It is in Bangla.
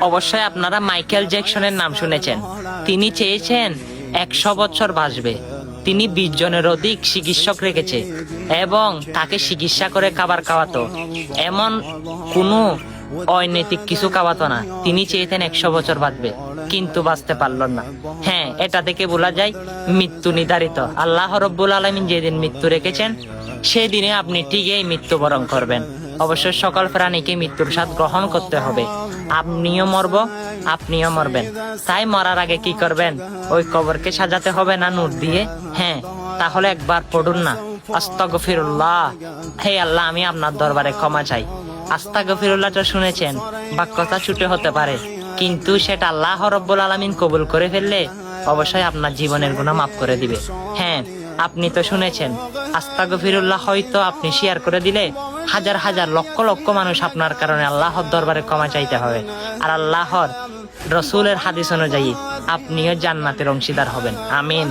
অবশ্যই আপনারা মাইকেল জ্যাকসনের নাম শুনেছেন। তিনি চেয়েছেন একশো বছর বাঁচবে। তিনি বিশ জনের অধিক চিকিৎসক রেখেছে এবং তাকে চিকিৎসা করে খাবার খাওয়াতো। এমন কোনো অনৈতিক কিছু খাওয়াতো না। তিনি চেয়েছেন একশো বছর বাঁচবে, কিন্তু বাঁচতে পারল না। হ্যাঁ এটা থেকে বলা যায় মৃত্যু নির্ধারিত। আল্লাহ রব্বুল আলমিন যেদিন মৃত্যু রেখেছেন, সেদিনে আপনি ঠিকই মৃত্যুবরণ করবেন। অবশ্যই সকল প্রাণীকে মৃত্যুর স্বাদ গ্রহণ করতে হবে। আপনিও মরব, আপনিও মরবেন। তাই মরার আগে কি করবেন? ওই কবরকে সাজাতে হবে না নূর দিয়ে? হ্যাঁ তাহলে একবার পড়ুন না। হে আল্লাহ, আমি আপনার দরবারে ক্ষমা চাই। শুনেছেন, বাক্যতা ছুটে হতে পারে। কিন্তু সেটা আল্লাহ রব্বুল আলামিন কবুল করে ফেললে অবশ্যই আপনার জীবনের গুণা মাফ করে দিবে। হ্যাঁ আপনি তো শুনেছেন, আস্তাগফিরুল্লাহ হয়তো আপনি শেয়ার করে দিলে হাজার হাজার লক্ষ লক্ষ মানুষ আপনার কারণে আল্লাহর দরবারে ক্ষমা চাইতে হবে। আর আল্লাহর রসুলের হাদিস অনুযায়ী আপনিও জান্নাতের অংশীদার হবেন। আমিন।